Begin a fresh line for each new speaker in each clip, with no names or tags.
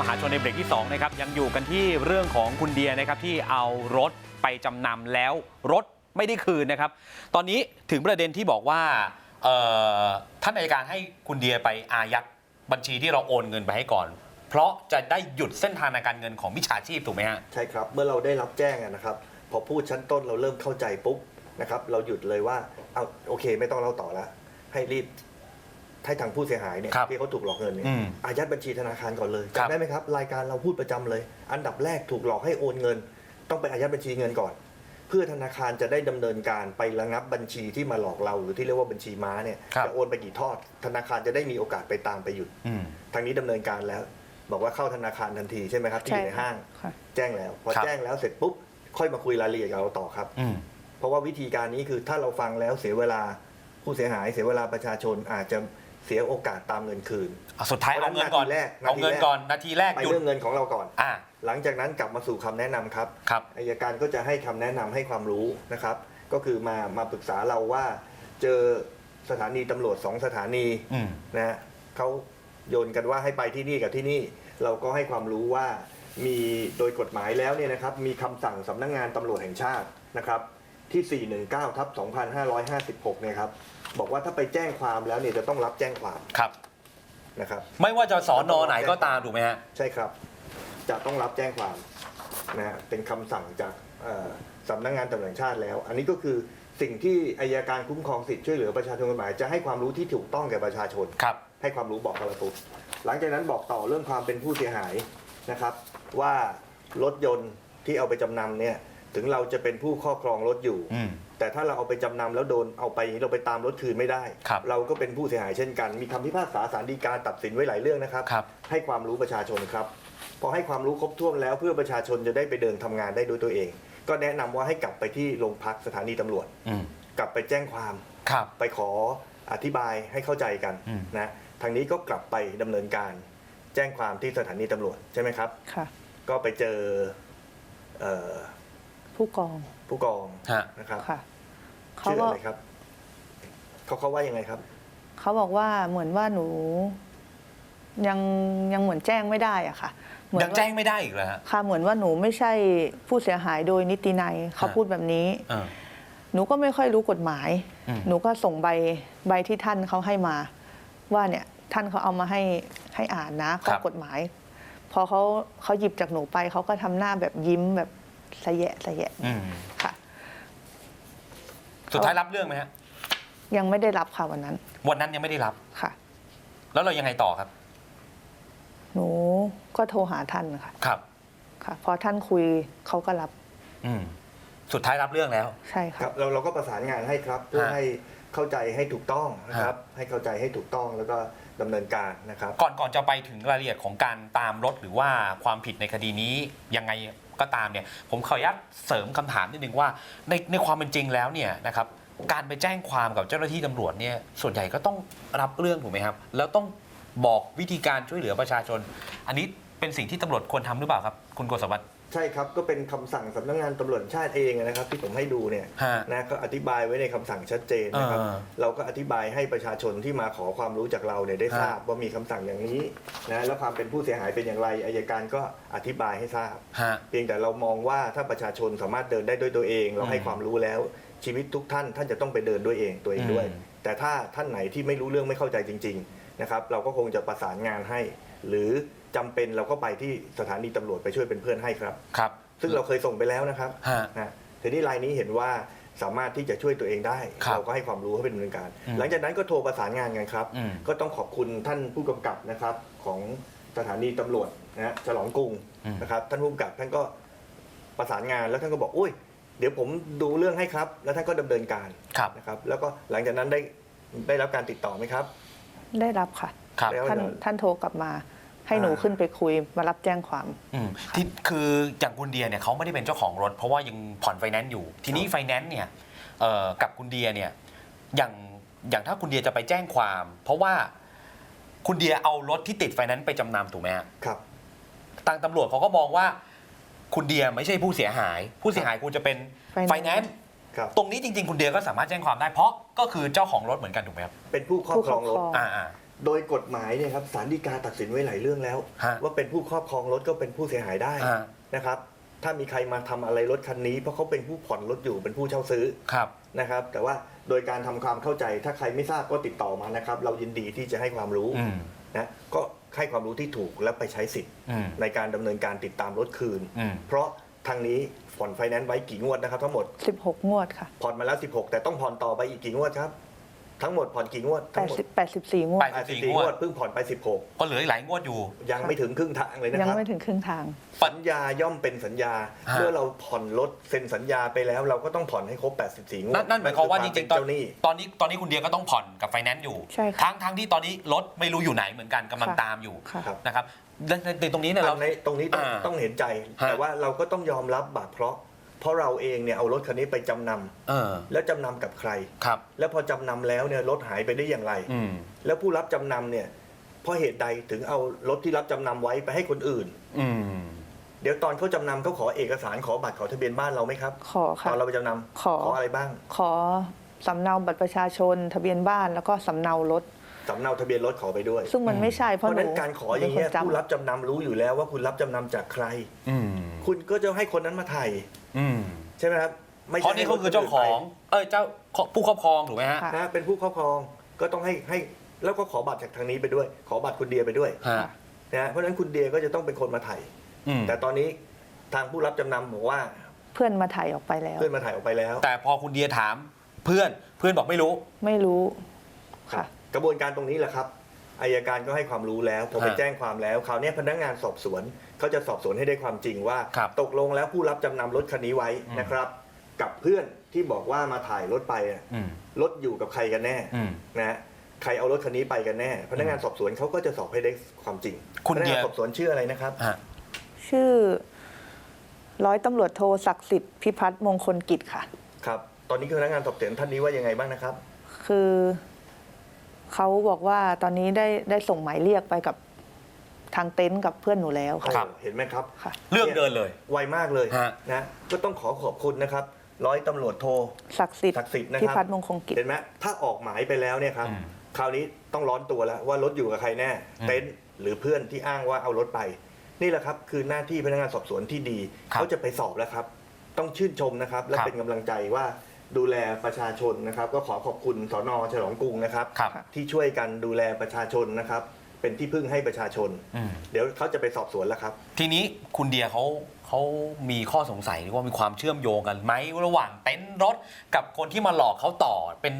มหาชนในเบรกที่2นะครับยังอยู่กันที่เรื่องของคุณเดียนะครับที่เอารถไปจำนำแล้วรถไม่ได้คืนนะครับ ตอนนี้ถึงประเด็นที่บอกว่าท่านอัยการให้คุณเดียไปอายัดบัญชีที่เราโอนเงินไปให้ก่อน เพราะจะได้หยุดเส้นทางในการเงินของมิจฉาชีพถูกไหมฮะ
ใช่ครับเมื่อเราได้รับแจ้งนะครับพอพูดชั้นต้นเราเริ่มเข้าใจปุ๊บนะครับเราหยุดเลยว่าเอาโอเคไม่ต้องเล่าต่อละให้รีบ ให้ทางผู้เสียหายเนี่ย
ครับ
ที่เขาถูกหลอกเงินเนี่ย
อืม
อายัดบัญชีธนาคารก่อนเลย
ครับ
จำได้ไหมครับ รายการเราพูดประจำเลย อันดับแรกถูกหลอกให้โอนเงิน ต้องไปอายัดบัญชีเงินก่อน เพื่อธนาคารจะได้ดำเนินการไประงับบัญชีที่มาหลอกเรา หรือที่เรียกว่าบัญชีม้าเนี่ย
ครับ
จะโอนไปกี่ทอด ธนาคารจะได้มีโอกาสไปตามไปหยุด
อืม
ทางนี้ดำเนินการแล้ว บอกว่าเข้าธนาคารทันทีใช่ไหมครับที่อยู่ในห้าง
ค่ะ
แจ้งแล้ว พอ
ครับ
แจ้งแล้วเสร็จปุ๊บค่อยมาคุยรายละเอียดกับเราต่อครับ
อืม
เพราะว่าวิธีการนี้คือถ้าเราฟังแล้วเสียเวลาผู้เสียหายเสียเวลาประชาชนอาจจะ เสียโอกาสตามเงินคืน
อะสุดท้ายเอาเงินก่อน
นาทีแรก
เอาเงินก่อนนาทีแรก
ไป
หยุด
เรื่องเงินของเราก่อน
อ่า
หลังจากนั้นกลับมาสู่คำแนะนำครับ
ครับ
อายการก็จะให้คำแนะนำให้ความรู้นะครับ ก็คือมามาปรึกษาเราว่า เจอสถานีตำรวจสองสถานี
อืม
นะฮะเขาโยนกันว่าให้ไปที่นี่กับที่นี่ เราก็ให้ความรู้ว่ามีโดยกฎหมายแล้วเนี่ยนะครับ มีคำสั่งสำนักงานตำรวจแห่งชาตินะครับ ที่ 419ทับ2556 เนี่ยครับ บอกว่าถ้าไปแจ้งความแล้วเนี่ยจะต้องรับแจ้งความ
ครับ
นะครับ
ไม่ว่าจะสอนอไหนก็ตามถูกไหมฮะ
ใช่ครับ จะต้องรับแจ้งความนะฮะเป็นคำสั่งจากเอ่อสำนักงานตำรวจแห่งชาติแล้ว อันนี้ก็คือสิ่งที่อายการคุ้มครองสิทธิช่วยเหลือประชาชนกฎหมายจะให้ความรู้ที่ถูกต้องแก่ประชาชน
ครับ
ให้ความรู้บอกกับเราปุ๊บหลังจากนั้นบอกต่อเรื่องความเป็นผู้เสียหายนะครับ ว่ารถยนต์ที่เอาไปจำนำเนี่ยถึงเราจะเป็นผู้ครอบครองรถอยู่
อืม
แต่ถ้าเราเอาไปจำนำแล้วโดนเอาไปเราไปตามรถคืนไม่ได้
ครับ
เราก็เป็นผู้เสียหายเช่นกัน มีคำพิพากษาศาลฎีกาตัดสินไว้หลายเรื่องนะครับ
ครับ
ให้ความรู้ประชาชนครับ พอให้ความรู้ครบถ้วนแล้วเพื่อประชาชนจะได้ไปเดินทำงานได้ด้วยตัวเอง ก็แนะนำว่าให้กลับไปที่โรงพักสถานีตำรวจ
อืม
กลับไปแจ้งความ
ครับ
ไปขออธิบายให้เข้าใจกัน
อืม
นะทางนี้ก็กลับไปดำเนินการ แจ้งความที่สถานีตำรวจใช่ไหมครับ
ค่ะ
ก็ไปเจอเอ่อ
ผู้กอง
ผู้กอง
ฮะ
นะครับ
ค่ะเขา
ชื่อ
ก็
อะไรครับเขาเขาว่ายังไงครับ
เขาบอกว่าเหมือนว่าหนู ยังยังเหมือนแจ้งไม่ได้อะค่ะ เหมือ
ยั
น
ง
ว่า
แจ้งไม่ได้อีกเหรอฮะ
ค่ะเหมือนว่าหนูไม่ใช่ผู้เสียหายโดยนิตินัยเขา
ฮะ
พูดแบบนี้
เออ
หนูก็ไม่ค่อยรู้กฎหมาย
อืม
หนูก็ส่งใบใบที่ท่านเขาให้มา ว่าเนี่ยท่านเขาเอามาให้ให้อ่านนะข้อกฎหมาย พอเขาเขาหยิบจากหนูไปเขาก็ทำหน้าแบบยิ้มแบบ สะแยะสะแยะ
อืม
ค่ะ
สุดท้ายรับเรื่องไหมฮะ
ยังไม่ได้รับค่ะวันนั้น
วันนั้นยังไม่ได้รับ
ค่ะ
แล้วเรายังไงต่อครับ
หนูก็โทรหาท่านค่ะ
ครับ
ค่ะ พอท่านคุยเขาก็รับ
อืมสุดท้ายรับเรื่องแล้ว
ใช่
ค
ค่ะ
รับเราเราก็ประสานงานให้ครับ เพื่อ
ฮะ
ให้เข้าใจให้ถูกต้องนะครับ ให้เข้าใจให้ถูกต้องแล้วก็ ดำเนินการนะครับ
ก่อนก่อนจะไปถึงรายละเอียดของการตามรถหรือว่าความผิดในคดีนี้ยังไงก็ตามเนี่ยผมขออนุญาตเสริมคำถามนิดนึงว่าในในความเป็นจริงแล้วเนี่ยนะครับการไปแจ้งความกับเจ้าหน้าที่ตำรวจเนี่ยส่วนใหญ่ก็ต้องรับเรื่องถูกไหมครับ แล้วต้องบอกวิธีการช่วยเหลือประชาชน อันนี้เป็นสิ่งที่ตำรวจควรทำหรือเปล่าครับ คุณโกศวัตร
ใช่ครับก็เป็นคำสั่งสำนักงานตำรวจแห่งชาติเองนะครับ ที่ผมให้ดูเนี่ย
ฮะ
นะก็อธิบายไว้ในคำสั่งชัดเจนนะครับ
เออ
เราก็อธิบายให้ประชาชนที่มาขอความรู้จากเราเนี่ยได้
ฮะ
ทราบว่ามีคำสั่งอย่างนี้นะแล้วความเป็นผู้เสียหายเป็นอย่างไรอายการก็อธิบายให้ทราบ
ฮะ
เพียงแต่เรามองว่าถ้าประชาชนสามารถเดินได้ด้วยตัวเอง เราให้
อืม
ความรู้แล้ว ชีวิตทุกท่านท่านจะต้องไปเดินด้วยเองตัวเองด้วย
อืม
แต่ถ้าท่านไหนที่ไม่รู้เรื่องไม่เข้าใจจริง ๆ นะครับ เราก็คงจะประสานงานให้ หรือจำเป็นเราก็ไปที่สถานีตำรวจไปช่วยเป็นเพื่อนให้ครับ
ครับ
ซึ่งเราเคยส่งไปแล้วนะครับ
ฮะ
นะทีนี้รายนี้เห็นว่าสามารถที่จะช่วยตัวเองได้
ครับ
เราก็ให้ความรู้ให้เป็นดำเนินการ
อืม
หลังจากนั้นก็โทรประสานงานกันครับ
อืม
ก็ต้องขอบคุณท่านผู้กำกับนะครับของสถานีตำรวจนะฮะฉลองกรุง
อืม
นะครับ ท่านผู้กำกับท่านก็ประสานงานแล้วท่านก็บอกอุ้ยเดี๋ยวผมดูเรื่องให้ครับ แล้วท่านก็ดำเนินการ
ครับ
นะครับ แล้วก็หลังจากนั้นได้ได้รับการติดต่อไหมครับ
ได้รับค่ะ
ครับ
แล้ว
ท่านท่านโทรกลับมา ให้หนู
อ่า
ขึ้นไปคุยมารับแจ้งความ
อืมที่คืออย่างคุณเดียเนี่ยเขาไม่ได้เป็นเจ้าของรถ เพราะว่ายังผ่อนไฟแนนซ์อยู่ ทีนี้ไฟแนนซ์เนี่ยเอ่อกับคุณเดียเนี่ยอย่างอย่างถ้าคุณเดียจะไปแจ้งความ เพราะว่าคุณเดียเอารถที่ติดไฟแนนซ์ไปจำนำถูกไหมฮะ
ครับ
ทางตำรวจเขาก็มองว่า คุณเดียไม่ใช่ผู้เสียหาย ผู้เสียหายคุณจะเป็น
Finance
ไฟแนนซ์
ครับ
ตรงนี้จริงๆ คุณเดียก็สามารถแจ้งความได้เพราะก็คือเจ้าของรถเหมือนกันถูกไหมครับ
เป็นผู้ครอบครองรถ
ผู้ครอบครอง
อ่าอ่า
โดยกฎหมายเนี่ยครับศาลฎีกาตัดสินไว้หลายเรื่องแล้ว
ฮะ
ว่าเป็นผู้ครอบครองรถก็เป็นผู้เสียหายได้
ฮะ
นะครับ ถ้ามีใครมาทำอะไรรถคันนี้เพราะเขาเป็นผู้ผ่อนรถอยู่เป็นผู้เช่าซื้อ
ครับ
นะครับ แต่ว่าโดยการทำความเข้าใจถ้าใครไม่ทราบก็ติดต่อมานะครับ เรายินดีที่จะให้ความรู้
อืม
นะก็ให้ความรู้ที่ถูกและไปใช้สิทธิ์
อืม
ในการดำเนินการติดตามรถคืน
อืม
เพราะทางนี้ผ่อนไฟแนนซ์ไว้กี่งวดนะครับทั้งหมด
16 งวดค่ะ
ผ่อนมาแล้ว 16 แต่ต้องผ่อนต่อไปอีกกี่งวดครับ ทั้งหมดผ่อนกี่งวดทั้งหมด
80 84งวด
แปด
84งวดเพิ่งผ่อนไป
ก็เหลืออีกหลายงวดอยู่
16 ยังไม่ถึงครึ่งทางเลยนะ
ยัง
ครับ
ไม่ถึงครึ่งทาง
สัญญาย่อมเป็นสัญญา
ฮะ
เมื่อเราผ่อนรถเซ็นสัญญาไปแล้ว เราก็ต้องผ่อนให้ครบ 84 งวด
นั่นนั่นหมายความว่าจริงๆตอน
เจ้าหนี้
ตอนนี้ตอนนี้คุณเดียก็ต้องผ่อนกับไฟแนนซ์อยู่
ใช่ค่ะ
ทั้งทั้งที่ตอนนี้รถไม่รู้อยู่ไหนเหมือนกันกำลัง
ค่ะ
ตามอยู่
ค่ะ
ครับ
นะครับในในในตรงนี้เนี่ยเรา
อันในตรงนี้ต้อง
อ่า
ต้องเห็นใจ
ฮะ
แต่ว่าเราก็ต้องยอมรับบาปเพราะ เพราะเราเองเนี่ยเอารถคันนี้ไปจำนำ
เออ
แล้วจำนำกับใคร
ครับ
แล้วพอจำนำแล้วเนี่ยรถหายไปได้อย่างไร
อืม
แล้วผู้รับจำนำเนี่ยเพราะเหตุใดถึงเอารถที่รับจำนำไว้ไปให้คนอื่น
อืม
เดี๋ยวตอนเขาจำนำเขาขอเอกสารขอบัตรขอทะเบียนบ้านเราไหมครับ
ขอ
ต
ค่ะ
อนเราไปจำนำ
ขอ
ขออะไรบ้าง
ขอสำเนาบัตรประชาชน ทะเบียนบ้านแล้วก็สำเนารถ
สำเนาทะเบียนรถขอไปด้วย
ซึ่งมันไม่ใช่เพ
เพราะ
ราะ
ฉะ
หนู
นั้นการขออย่างเงี้ย
เป็นคน
ผู้
จำ
รับจำนำรู้อยู่แล้วว่าคุณรับจำนำจากใคร
อืม
คุณก็จะให้คนนั้นมาถ่าย
อืม
ใช่ไหมครับไม่
เพราะนี่เขาคือเจ้าของ เอ้ยเจ้าผู้ครอบครองถูกไหมฮะ
ค่ะ
นะเป็นผู้ครอบครองก็ต้องให้ให้แล้วก็ขอบัตรจากทางนี้ไปด้วย ขอบัตรคุณเดียไปด้วย
ฮะ
นะฮะเพราะฉะนั้นคุณเดียก็จะต้องเป็นคนมาถ่าย
อืม
แต่ตอนนี้ทางผู้รับจำนำบอกว่า
เพื่อนมาถ่ายออกไปแล้ว
เพื่อนมาถ่ายออกไปแล้ว
แต่พอคุณเดียถามเพื่อนเพื่อนบอกไม่รู้
ไม่รู้ค่ะ
กระบวนการตรงนี้แหละครับอายการก็ให้ความรู้แล้วพอไป
ฮะ
แจ้งความแล้วคราวนี้พนักงานสอบสวนเขาจะสอบสวนให้ได้ความจริงว่า
ครับ
ตกลงแล้วผู้รับจำนำรถคันนี้ไว้
อืม
นะครับ กับเพื่อนที่บอกว่ามาถ่ายรถไปอะ
อืม
รถอยู่กับใครกันแน่
อืม
นะฮะใครเอารถคันนี้ไปกันแน่ พนักงานสอบสวนเขาก็จะสอบให้ได้ความจริง
คุณ
พนัก
เดี
งาย นสอบสวนชื่ออะไรนะครับ
ฮะ
ชื่อ ร้อยตำรวจโทศักดิ์สิทธิ์พิพัฒน์มงคลกิจค่ะ
ครับ ตอนนี้คือพนักงานสอบสวนท่านนี้ว่ายังไงบ้างนะครับ
คือ เขาบอกว่าตอนนี้ได้ได้ส่งหมายเรียกไปกับทางเต็นท์กับเพื่อนหนูแล้วค่ะ
ครับ
เห็นไหมครับ
ค่ะ
เรื่องเดินเลย
ไวมากเลย
ฮะ
นะก็ต้องขอขอบคุณนะครับ ร้อยตำรวจโท
ศักดิ์สิทธิ์
ศักดิ์สิทธิ์นะครับ
พิพัฒน์มงคลกิจ
เห็นไหมถ้าออกหมายไปแล้วเนี่ยครับ
อืม
คราวนี้ต้องร้อนตัวแล้วว่ารถอยู่กับใครแน่
อืม
เต็นท์หรือเพื่อนที่อ้างว่าเอารถไป นี่แหละครับคือหน้าที่พนักงานสอบสวนที่ดี
ครับ
เขาจะไปสอบแล้วครับ ต้องชื่นชมนะครับ และ
ครับ
เป็นกำลังใจว่า ดูแลประชาชนนะครับ ก็ขอขอบคุณสนฉลองกรุงนะครับ
ครับ
ที่ช่วยกันดูแลประชาชนนะครับ เป็นที่พึ่งให้ประชาชน
อืม
เดี๋ยวเขาจะไปสอบสวนแล้วครับ
ทีนี้คุณเดียเขาเขามีข้อสงสัยหรือว่ามีความเชื่อมโยงกันไหมระหว่างเต็นท์รถกับคนที่มาหลอกเขาต่อเป็น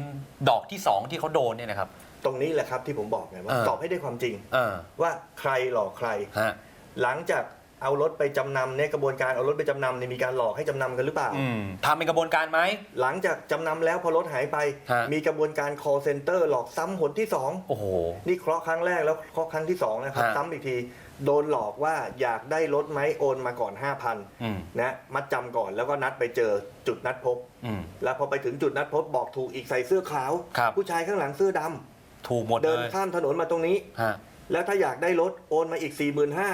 ดอกที่สองที่เขาโดนเนี่ยนะครับ
ตรงนี้แหละครับที่ผมบอกไงว่า
เออ
สอบให้ได้ความจริง
เออ
ว่าใครหลอกใคร
ฮะ
หลังจาก เอารถไปจำนำเนี่ยกระบวนการเอารถไปจำนำเนี่ยมีการหลอกให้จำนำกันหรือเปล่า
อืมทำเป็นกระบวนการไหม
หลังจากจำนำแล้วพอรถหายไป
ฮะ
มีกระบวนการ call center หลอกซ้ำหนที่
โอ้โห
2นี่เคราะห์ครั้งแรกแล้วเคราะห์ครั้งที่2นะครับ
ฮะ
ซ้ำอีกที โดนหลอกว่าอยากได้รถไหมโอนมาก่อน
อืม
5,000นะมัดจำก่อนแล้วก็นัดไปเจอจุดนัดพบ
อืม
แล้วพอไปถึงจุดนัดพบบอกถูกอีกใส่เสื้อขาว
ครับ
ผู้ชายข้างหลังเสื้อดำ
ถูกหมด
เดิ
เล
น
ย
ข้ามถนนมาตรงนี้
ฮะ
แล้วถ้าอยากได้รถโอนมาอีก 4 5 0 0 0
ฮะ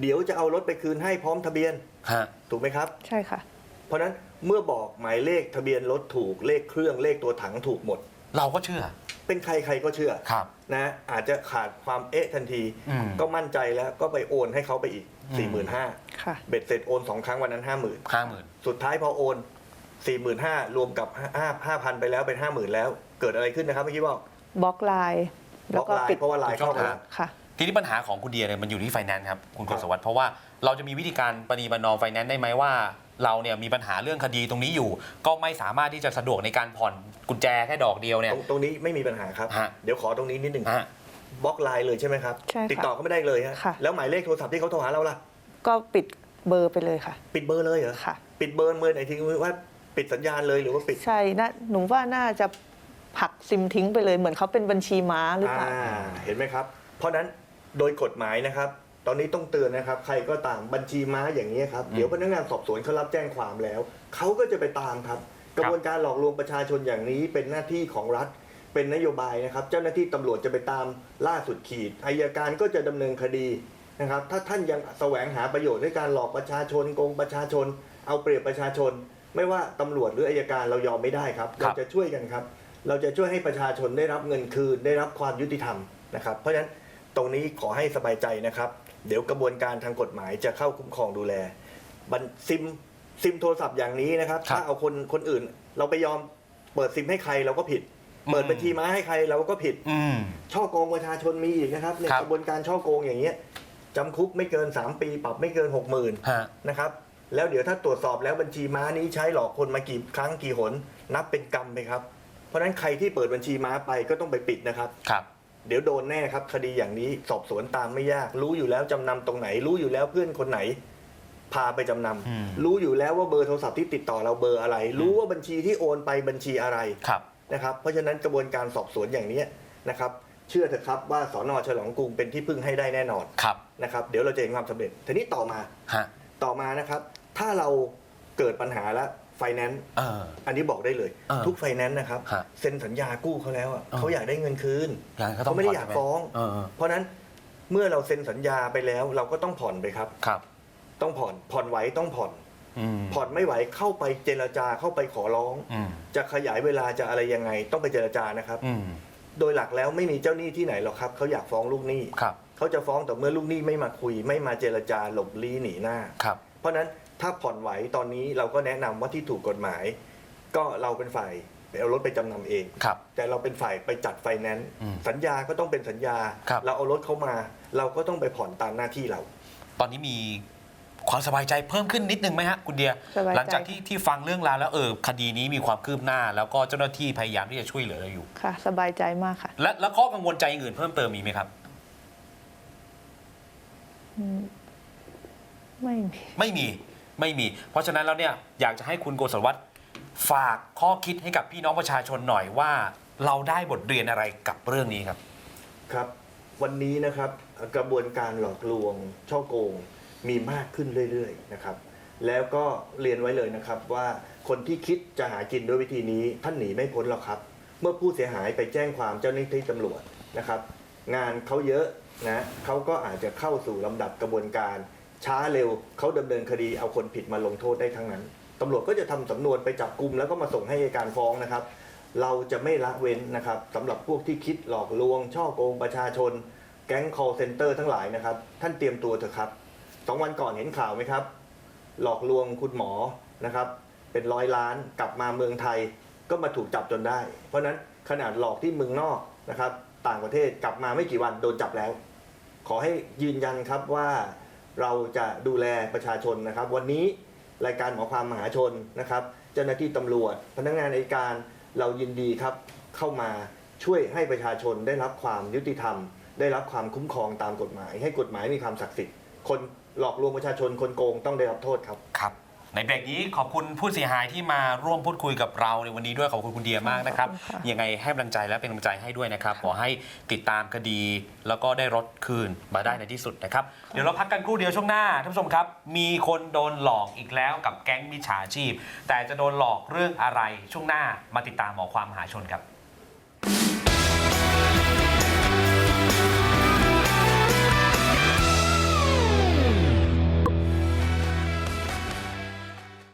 เดี๋ยวจะเอารถไปคืนให้พร้อมทะเบียน
ฮะ
ถูกไหมครับ
ใช่ค่ะ
เพราะฉะนั้นเมื่อบอกหมายเลขทะเบียนรถถูกเลขเครื่องเลขตัวถังถูกหมด
เราก็เชื่อ
เป็นใครใครก็เชื่อ
ครับ
นะอาจจะขาดความเอ๊ะทันที
อืม
ก็มั่นใจแล้วก็ไปโอนให้เขาไปอีก
อืม
4 5 0 0 0
ค่ะ
เบ็ดเสร็จโอนสองครั้งวันนั้น 5 0,000
ห้าหมื่น
สุดท้ายพอโอน 4 5 0 0 0 รวมกับ5 5,000 ไปแล้วเป็น 50,000 แล้ว เกิดอะไรขึ้นนะครับเมื่อกี้บอก
บล็อกไลน์
บ
แล้
ล็
ว
อก
ก็
ไล
ปิด
น์เพราะว่าไลน์เข้ามาแล้ว
ค่ะ
ทีนี้ปัญหาของคุณเดียเนี่ยมันอยู่ที่ไฟแนนซ์ครับคุณก
ครั
ฤ
บ
ษวัตรเพราะว่าเราจะมีวิธีการปณีประนอมไฟแนนซ์ได้ไหมว่า เราเนี่ยมีปัญหาเรื่องคดีตรงนี้อยู่ ก็ไม่สามารถที่จะสะดวกในการผ่อนกุญแจแค่ดอกเดียวเนี่ย
ตรงตรงนี้ไม่มีปัญหาครับ
ฮะ
เดี๋ยวขอตรงนี้นิดหนึ่ง
ฮะ
บล็อกไลน์เลยใช่ไหมครับ
ใช่ค่ะ
ติดต่อเขาไม่ได้เลยฮะ
ค่ะ
แล้วหมายเลขโทรศัพท์ที่เขาโทรหาเราล่ะ
ก็ปิดเบอร์ไปเลยค่ะ
ปิดเบอร์เลยเหรอ
ค่ะ
ปิดเบอร์เมื่อไหนทิ้งว่าปิดสัญญาณเลยหรือว่าปิด
ใช่นะหนูว่าน่าจะผลักซิมทิ้งไปเลยเหมือนเขาเป็นบัญชีม้าหรือเปล่า
อ่าเห็นไหมครับ เพราะฉะนั้น โดยกฎหมายนะครับ ตอนนี้ต้องเตือนนะครับ ใครก็ตามบัญชีม้าอย่างนี้ครับ
อืม
เดี๋ยวพนักงานสอบสวนเขารับแจ้งความแล้ว เขาก็จะไปตามครับ กระบวนการหลอกลวงประชาชนอย่างนี้เป็นหน้าที่ของรัฐ เป็นนโยบายนะครับ เจ้าหน้าที่ตำรวจจะไปตามล่าสุดขีดอายการก็จะดำเนินคดีนะครับ ถ้าท่านยังแสวงหาประโยชน์ในการหลอกประชาชนโกงประชาชน เอาเปรียบประชาชน ไม่ว่าตำรวจหรืออายการเรายอมไม่ได้ครับ
ครั
เรา
บ
จะช่วยกันครับ เราจะช่วยให้ประชาชนได้รับเงินคืนได้รับความยุติธรรมนะครับ เพราะฉะนั้น ตรงนี้ขอให้สบายใจนะครับ เดี๋ยวกระบวนการทางกฎหมายจะเข้าคุ้มครองดูแล บันซิมซิมโทรศัพท์อย่างนี้นะครับ
ครับ
ถ้าเอาคนคนอื่น เราไปยอมเปิดซิมให้ใครเราก็ผิด เปิด
อืม
บัญชีม้าให้ใครเราก็ผิด
อืม
ช่อโกงประชาชนมีอีกนะครับใน
ครับ
กระบวนการช่อโกงอย่างเงี้ยจำคุกไม่เกิน 3 ปีปรับไม่เกิน 6 0,000
ฮะ
นะครับแล้วเดี๋ยวถ้าตรวจสอบแล้วบัญชีม้านี้ใช้หลอกคนมากี่ครั้งกี่หน นับเป็นกรรมไปครับ เพราะฉะนั้นใครที่เปิดบัญชีม้าไปก็ต้องไปปิดนะครับ
ครับ
เดี๋ยวโดนแน่ครับ คดีอย่างนี้สอบสวนตามไม่ยาก รู้อยู่แล้วจำนำตรงไหน รู้อยู่แล้วเพื่อนคนไหน พาไปจำนำ
อืม
รู้อยู่แล้วว่าเบอร์โทรศัพท์ที่ติดต่อเราเบอร์อะไร รู้ว่าบัญชีที่โอนไปบัญชีอะไร
ครับ
นะครับ เพราะฉะนั้นกระบวนการสอบสวนอย่างนี้นะครับ เชื่อเถอะครับว่าสอนอฉลองกรุงเป็นที่พึ่งให้ได้แน่นอน
ครับ
นะครับ เดี๋ยวเราจะเห็นความสำเร็จทีนี้ต่อมา
ฮะ
ต่อมานะครับ ถ้าเราเกิดปัญหาแล้ว ไฟแนนซ์
เออ
อันนี้บอกได้เลย
เออ
ทุกไฟแนนซ์นะครับ
ฮะ
เซ็นสัญญากู้เขาแล้วอะ
เออ
เขาอยากได้เงินคืน
อย่างก็ต้อ
เขา
ง
ไม่ได้
ผ่น
อยาก
ใช่ห
ฟ้อง
เออเออ
เพราะฉะนั้นเมื่อเราเซ็นสัญญาไปแล้ว เราก็ต้องผ่อนไปครับ
ครับ
ต้องผ่อนผ่อนไหวต้องผ่อน
อืม
ผ่อนไม่ไหวเข้าไปเจรจาเข้าไปขอร้อง
อืม
จะขยายเวลาจะอะไรยังไง ต้องไปเจรจานะครับ
อืม
โดยหลักแล้วไม่มีเจ้าหนี้ที่ไหนหรอกครับเขาอยากฟ้องลูกหนี้
ครับ
เขาจะฟ้องแต่เมื่อลูกหนี้ไม่มาคุย ไม่มาเจรจาหลบลี้หนีหน้า
ครับ
เพราะฉะนั้น ถ้าผ่อนไหวตอนนี้เราก็แนะนำว่าที่ถูกกฎหมาย ก็เราเป็นฝ่ายไปเอารถไปจำนำเอง
ครับ
แต่เราเป็นฝ่ายไปจัดไฟแนนซ์
อืม
สัญญาก็ต้องเป็นสัญญา
ครับ
เราเอารถเขามา เราก็ต้องไปผ่อนตามหน้าที่เรา
ตอนนี้มีความสบายใจเพิ่มขึ้นนิดนึงไหมฮะคุณเดีย
สบายใจ
หลังจากที่ที่ฟังเรื่องราวแล้วเออคดีนี้มีความคืบหน้า แล้วก็เจ้าหน้าที่พยายามที่จะช่วยเหลือเราอยู่
ค่ะ สบายใจมากค่ะ
และแล้วข้อกังวลใจอื่นเพิ่มเติมมีไหมครับ
อืมไม่มี
ไม่มี ไม่มี เพราะฉะนั้นแล้วเนี่ยอยากจะให้คุณโกศลวัฒน์ฝากข้อคิดให้กับพี่น้องประชาชนหน่อยว่า เราได้บทเรียนอะไรกับเรื่องนี้ครับ
ครับ วันนี้นะครับกระบวนการหลอกลวง ช่อโกงมีมากขึ้นเรื่อยๆนะครับ แล้วก็เรียนไว้เลยนะครับว่าคนที่คิดจะหากินด้วยวิธีนี้ท่านหนีไม่พ้นหรอกครับ เมื่อผู้เสียหายไปแจ้งความเจ้าหน้าที่ตำรวจนะครับ งานเขาเยอะนะเขาก็อาจจะเข้าสู่ลำดับกระบวนการ ช้าเร็วเขาดำเนินคดีเอาคนผิดมาลงโทษได้ทั้งนั้นตำรวจก็จะทำสำนวนไปจับกลุ่มแล้วก็มาส่งให้อัยการฟ้องนะครับ เราจะไม่ละเว้นนะครับสำหรับพวกที่คิดหลอกลวง ช่อโกงประชาชน แก๊ง call center ทั้งหลายนะครับ ท่านเตรียมตัวเถอะครับสองวันก่อนเห็นข่าวไหมครับ หลอกลวงคุณหมอนะครับ เป็นร้อยล้านกลับมาเมืองไทยก็มาถูกจับจนได้ เพราะนั้นขนาดหลอกที่เมืองนอกนะครับ ต่างประเทศกลับมาไม่กี่วันโดนจับแล้ว ขอให้ยืนยันครับว่า เราจะดูแลประชาชนนะครับ วันนี้รายการหมอความมหาชนนะครับ เจ้าหน้าที่ตำรวจ พนักงานอัยการเรายินดีครับเข้ามาช่วยให้ประชาชนได้รับความยุติธรรม ได้รับความคุ้มครองตามกฎหมาย ให้กฎหมายมีความศักดิ์สิทธิ์คนหลอกลวงประชาชนคนโกงต้องได้รับโทษครับ
ครับ ในเบรกนี้ขอบคุณผู้เสียหายที่มาร่วมพูดคุยกับเราในวันนี้ด้วยขอบคุณคุณเดียมากนะครับ
ขอบคุณค่ะ
ยังไงให้กำลังใจและเป็นกำลังใจให้ด้วยนะครับขอให้ติดตามคดี แล้วก็ได้รถคืนมาได้ในที่สุดนะครับเดี๋ยวเราพักกันครู่เดียวช่วงหน้าท่านผู้ชมครับ มีคนโดนหลอกอีกแล้วกับแก๊งมิจฉาชีพ แต่จะโดนหลอกเรื่องอะไรช่วงหน้ามาติดตามหมอความมหาชนครับ